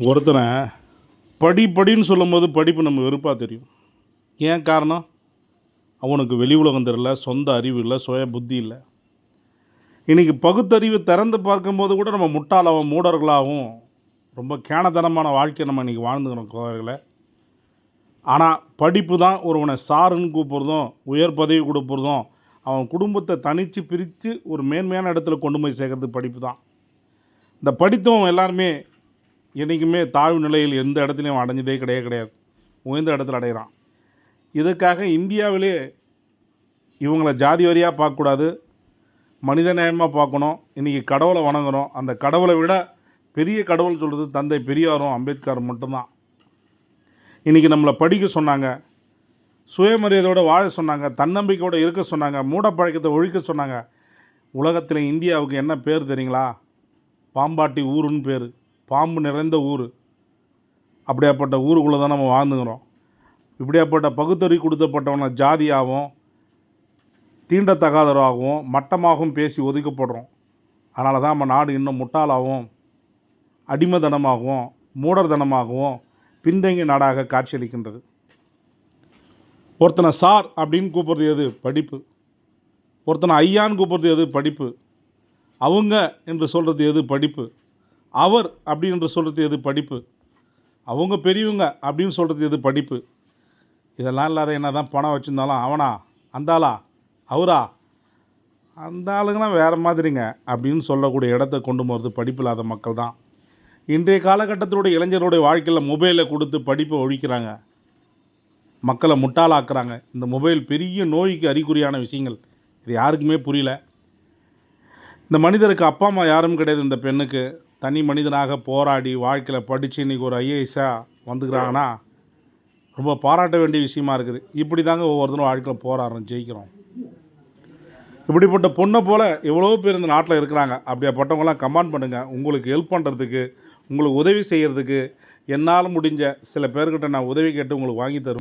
ஒருத்தனை படி படின்னு சொல்லும்போது படிப்பு நம்ம வெறுப்பாக தெரியும். ஏன் காரணம்? அவனுக்கு வெளி உலகம் தெரியல சொந்த அறிவு இல்லை சுய புத்தி இல்லை. இன்றைக்கி பகுத்தறிவு திறந்து பார்க்கும்போது கூட நம்ம முட்டாளாகவும் மூடர்களாகவும் ரொம்ப கேனதனமான வாழ்க்கையை நம்ம இன்றைக்கி வாழ்ந்துக்கிறோம் கோவர்களை. ஆனால் படிப்பு தான் ஒருவனை சாருன்னு கூப்பிட்றதும் உயர் பதவி கொடுப்பதும் அவன் குடும்பத்தை தனித்து பிரித்து ஒரு மேன்மையான இடத்துல கொண்டு போய் சேர்க்கறது படிப்பு தான். இந்த படித்தவன் எல்லாருமே என்றைக்குமே தாழ்வு நிலையில் எந்த இடத்துலையும் அவன் அடைஞ்சதே கிடையாது கிடையாது. உயர்ந்த இடத்துல அடைகிறான். இதுக்காக இந்தியாவிலே இவங்களை ஜாதி வரியாக பார்க்கக்கூடாது. மனித நேயமாக பார்க்கணும். இன்றைக்கி கடவுளை வணங்குறோம். அந்த கடவுளை விட பெரிய கடவுள் சொல்கிறது தந்தை பெரியாரும் அம்பேத்கர் மட்டும்தான். இன்றைக்கி நம்மளை படிக்க சொன்னாங்க. சுயமரியாதையோடு வாழ சொன்னாங்க. தன்னம்பிக்கையோடு இருக்க சொன்னாங்க. மூடப்பழக்கத்தை ஒழிக்க சொன்னாங்க. உலகத்தில் இந்தியாவுக்கு என்ன பேர் தெரியுங்களா? பாம்பாட்டி ஊருன்னு பேர். பாம்பு நிறைந்த ஊர். அப்படியாப்பட்ட ஊருக்குள்ளே தான் நம்ம வாழ்ந்துக்கிறோம். இப்படியாப்பட்ட பகுத்தறிவு கொடுத்தப்பட்டவனை ஜாதியாகவும் தீண்டத்தகாதவராகவும் மட்டமாகவும் பேசி ஒதுக்கப்படுறோம். அதனால தான் நம்ம நாடு இன்னும் முட்டாளாகவும் அடிமைத்தனமாகவும் மூடர்தனமாகவும் பின்தங்கிய நாடாக காட்சியளிக்கின்றது. ஒருத்தனை சார் அப்படின்னு கூப்பிட்றது எது? படிப்பு. ஒருத்தனை ஐயான்னு கூப்பிட்றது எது? படிப்பு. அவங்க என்று சொல்கிறது எது? படிப்பு. அவர் அப்படி என்று சொல்கிறது எது படிப்பு? அவங்க பெரியவங்க அப்படின்னு சொல்கிறது எது படிப்பு? இதெல்லாம் இல்லாத என்ன தான் பணம் வச்சுருந்தாலும் அவனா? அந்தாளா? அவரா? அந்த ஆளுங்களாம் வேறு மாதிரிங்க அப்படின்னு சொல்லக்கூடிய இடத்த கொண்டு போகிறது படிப்பு இல்லாத மக்கள் தான். இன்றைய காலகட்டத்தினுடைய இளைஞருடைய வாழ்க்கையில் மொபைலை கொடுத்து படிப்பை ஒழிக்கிறாங்க. மக்களை முட்டாளாக்குறாங்க. இந்த மொபைல் பெரிய நோய்க்கு அறிகுறியான விஷயங்கள். இது யாருக்குமே புரியல. இந்த மனிதருக்கு அப்பா அம்மா யாரும் கிடையாது. இந்த பெண்ணுக்கு தனி மனிதனாக போராடி வாழ்க்கையில் படித்து இன்றைக்கி ஒரு ஐஏஎஸ்ஸாக வந்துக்கிறாங்கன்னா ரொம்ப பாராட்ட வேண்டிய விஷயமா இருக்குது. இப்படி தாங்க ஒவ்வொருத்தரும் வாழ்க்கையில் போராடுறோம் ஜெயிக்கிறோம். இப்படிப்பட்ட பொண்ணை போல் எவ்வளோ பேர் இந்த நாட்டில் இருக்கிறாங்க. அப்படியாப்பட்டவங்களாம் கமெண்ட் பண்ணுங்கள் உங்களுக்கு ஹெல்ப் பண்ணுறதுக்கு உங்களுக்கு உதவி செய்கிறதுக்கு என்னால் முடிஞ்ச சில பேர்கிட்ட நான் உதவி கேட்டு உங்களுக்கு வாங்கி தரும்